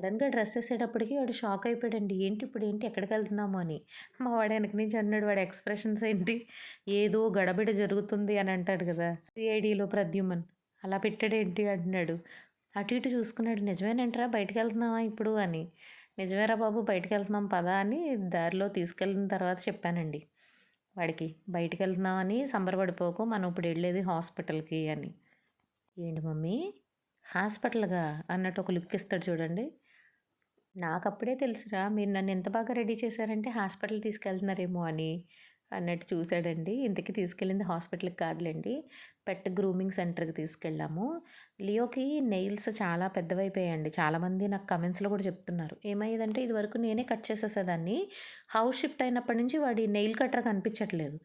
సడన్‌గా డ్రెస్ వేసేటప్పటికి వాడు షాక్ అయిపోయాడండి. ఏంటి ఇప్పుడు ఏంటి ఎక్కడికి వెళ్తున్నాము అని. మా వాడు వెనక నుంచి అన్నాడు వాడి ఎక్స్‌ప్రెషన్స్ ఏంటి ఏదో గడబిడ జరుగుతుంది అని అంటాడు కదా! సిఐడిలో ప్రద్యుమన్ అలా పెట్టాడేంటి అంటున్నాడు. అటు ఇటు చూసుకున్నాడు. నిజమేనంటరా బయటకు వెళ్తున్నావా ఇప్పుడు అని. నిజమేరా బాబు బయటికెళ్తున్నాం పదా అని దారిలో తీసుకెళ్ళిన తర్వాత చెప్పానండి. వాడికి బయటికెళ్తున్నామని సంబరపడిపోకు మనం ఇప్పుడు వెళ్ళేది హాస్పిటల్‌కి అని. ఏంటి మమ్మీ హాస్పిటల్‌గా అన్నట్టు ఒక లుక్ ఇస్తాడు చూడండి. నాకప్పుడే తెలుసురా మీరు నన్ను ఎంత బాగా రెడీ చేశారంటే హాస్పిటల్ తీసుకెళ్తున్నారేమో అని అన్నట్టు చూసాడండి. ఇంతకీ తీసుకెళ్ళింది హాస్పిటల్‌కి కాదులేండి పెట్ గ్రూమింగ్ సెంటర్‌కి తీసుకెళ్ళాము. లియోకి నెయిల్స్ చాలా పెద్దవైపోయాయండి. చాలామంది నాకు కమెంట్స్‌లో కూడా చెప్తున్నారు. ఏమయ్యేదంటే ఇదివరకు నేనే కట్ చేసేసేదాన్ని. హౌస్ షిఫ్ట్ అయినప్పటి నుంచి వాడి నెయిల్ కట్టర్ కనిపించట్లేదు.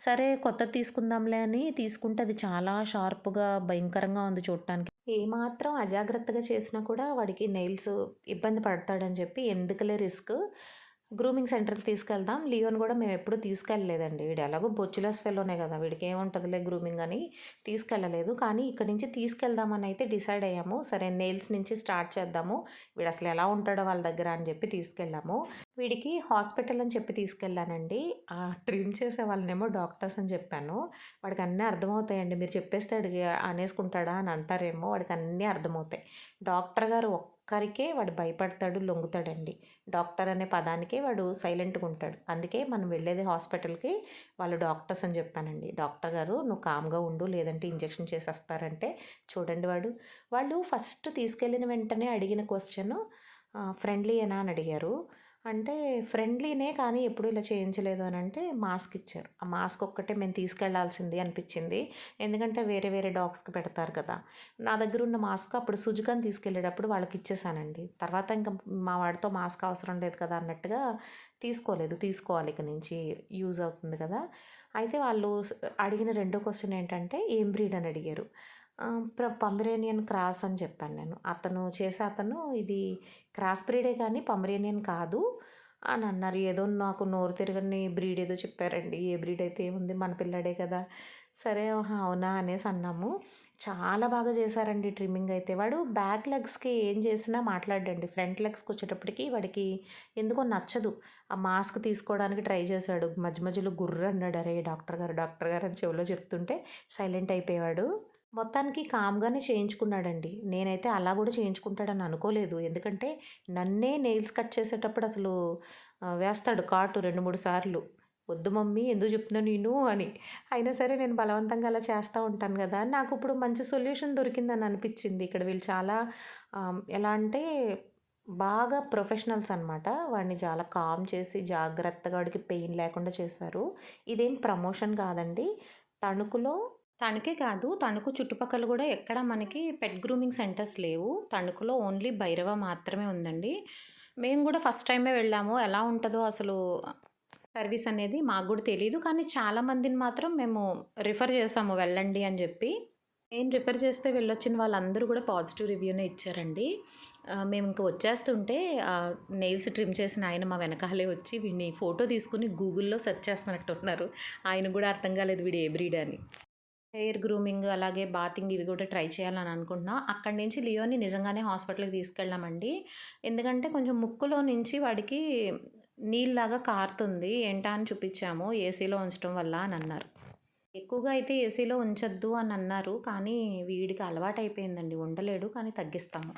సరే కొత్తది తీసుకుందాంలే అని తీసుకుంటే అది చాలా షార్ప్‌గా భయంకరంగా ఉంది చూడటానికి. ఏమాత్రం అజాగ్రత్తగా చేసినా కూడా వాడికి నెయిల్స్ ఇబ్బంది పడతాడని చెప్పి ఎందుకులే రిస్క్ గ్రూమింగ్ సెంటర్‌కి తీసుకెళ్దాం. లియోని కూడా మేము ఎప్పుడు తీసుకెళ్ళలేదండి. వీడు ఎలాగో బొచ్చులెస్ ఫెలోనే కదా! వీడికి ఏముంటుందిలే గ్రూమింగ్ అని తీసుకెళ్ళలేదు. కానీ ఇక్కడి నుంచి తీసుకెళ్దామని అయితే డిసైడ్ అయ్యాము. సరే నెయిల్స్ నుంచి స్టార్ట్ చేద్దాము. వీడు అసలు ఎలా ఉంటాడో వాళ్ళ దగ్గర అని చెప్పి తీసుకెళ్ళాము. వీడికి హాస్పిటల్ అని చెప్పి తీసుకెళ్ళానండి. ఆ ట్రిమ్ చేసే వాళ్ళనేమో డాక్టర్స్ అని చెప్పాను. వాడికి అన్నీ అర్థమవుతాయండి. మీరు చెప్పేస్తే వాడికి అనేసుకుంటాడా అని అంటారేమో వాడికి అన్నీ అర్థమవుతాయి. డాక్టర్ గారు ఒక్కరికే వాడు భయపడతాడు, లొంగుతాడండి. డాక్టర్ అనే పదానికే వాడు సైలెంట్‌గా ఉంటాడు. అందుకే మనం వెళ్ళేది హాస్పిటల్‌కి వాళ్ళు డాక్టర్స్ అని చెప్పానండి. డాక్టర్ గారు నువ్వు కామ్‌గా ఉండు లేదంటే ఇంజెక్షన్ చేసేస్తారంటే చూడండి వాడు. వాళ్ళు ఫస్ట్ తీసుకెళ్ళిన వెంటనే అడిగిన క్వశ్చన్ ఫ్రెండ్లీ ఫ్రెండ్లీయేనా అని అడిగారు. అంటే ఫ్రెండ్లీనే కానీ ఎప్పుడు ఇలా చేయించలేదు అని అంటే మాస్క్ ఇచ్చారు. ఆ మాస్క్ ఒక్కటే మేము తీసుకెళ్ళాల్సింది అనిపించింది. ఎందుకంటే వేరే వేరే డాగ్స్‌కి పెడతారు కదా! నా దగ్గర ఉన్న మాస్క్ అప్పుడు సుజుకాని తీసుకెళ్ళేటప్పుడు వాళ్ళకి ఇచ్చేసానండి. తర్వాత ఇంకా మా వాడితో మాస్క్ అవసరం లేదు కదా అన్నట్టుగా తీసుకోలేదు. తీసుకోవాలి ఇక నుంచి యూజ్ అవుతుంది కదా! అయితే వాళ్ళు అడిగిన రెండో క్వశ్చన్ ఏంటంటే ఏం బ్రీడ్ అని అడిగారు. ప్ర పమరేనియన్ క్రాస్ అని చెప్పాను నేను. అతను చేసే అతను ఇది క్రాస్ బ్రీడే కానీ పమరేనియన్ కాదు అని అన్నారు. ఏదో నాకు నోరు తిరగని బ్రీడ్ ఏదో చెప్పారండి. ఏ బ్రీడ్ అయితే ఏముంది మన పిల్లాడే కదా! సరే అవునా అనేసి అన్నాము. చాలా బాగా చేశారండి ట్రిమ్మింగ్ అయితే. వాడు బ్యాక్ లెగ్స్‌కి ఏం చేసినా మాట్లాడండి ఫ్రంట్ లెగ్స్‌కి వచ్చేటప్పటికి వాడికి ఎందుకో నచ్చదు. ఆ మాస్క్ తీసుకోవడానికి ట్రై చేశాడు. మధ్య మధ్యలో గుర్ర అన్నాడు. అరే డాక్టర్ గారు, డాక్టర్ గారు అని చెవిలో చెప్తుంటే సైలెంట్ అయిపోయేవాడు. మొత్తానికి కామ్‌గానే చేయించుకున్నాడండి. నేనైతే అలా కూడా చేయించుకుంటాడని అనుకోలేదు. ఎందుకంటే నన్నే నెయిల్స్ కట్ చేసేటప్పుడు అసలు వేస్తాడు కాటు 2, 3 సార్లు. వద్దు మమ్మీ ఎందుకు చెప్తున్నావు నేను అని. అయినా సరే నేను బలవంతంగా అలా చేస్తూ ఉంటాను కదా! నాకు ఇప్పుడు మంచి సొల్యూషన్ దొరికిందని అనిపించింది. ఇక్కడ వీళ్ళు చాలా ఎలా అంటే బాగా ప్రొఫెషనల్స్ అనమాట. వాడిని చాలా కామ్ చేసి జాగ్రత్తగా వాడికి పెయిన్ లేకుండా చేశారు. ఇదేం ప్రమోషన్ కాదండి. తణుకులో తణుకే కాదు తణుకు చుట్టుపక్కల కూడా ఎక్కడ మనకి పెట్ గ్రూమింగ్ సెంటర్స్ లేవు. తణుకులో ఓన్లీ భైరవ మాత్రమే ఉందండి. మేము కూడా ఫస్ట్ టైమే వెళ్ళాము. ఎలా ఉంటుందో అసలు సర్వీస్ అనేది మాకు కూడా తెలియదు కానీ చాలా మందిని మాత్రం మేము రిఫర్ చేసాము వెళ్ళండి అని చెప్పి. నేను రిఫర్ చేస్తే వెళ్ళొచ్చిన వాళ్ళందరూ కూడా పాజిటివ్ రివ్యూనే ఇచ్చారండి. మేము ఇంక వచ్చేస్తుంటే నెయిల్స్ ట్రిమ్ చేసిన ఆయన మా వెనకాలే వచ్చి వీడిని ఫోటో తీసుకుని గూగుల్‌లో సెర్చ్ చేస్తున్నట్టున్నారు. ఆయన కూడా అర్థం కాలేదు వీడు ఏ బ్రీడ్ అని. హెయిర్ గ్రూమింగ్ అలాగే బాతింగ్ ఇవి కూడా ట్రై చేయాలని అనుకుంటున్నా. అక్కడి నుంచి లియోని నిజంగానే హాస్పిటల్‌కి తీసుకెళ్ళామండి. ఎందుకంటే కొంచెం ముక్కులో నుంచి వాడికి నీళ్ళలాగా కారుతుంది. ఏంటా అని చూపించాము. ఏసీలో ఉంచడం వల్ల అని అన్నారు. ఎక్కువగా అయితే ఏసీలో ఉంచొద్దు అని అన్నారు. కానీ వీడికి అలవాటు అయిపోయిందండి ఉండలేడు. కానీ తగ్గిస్తాము.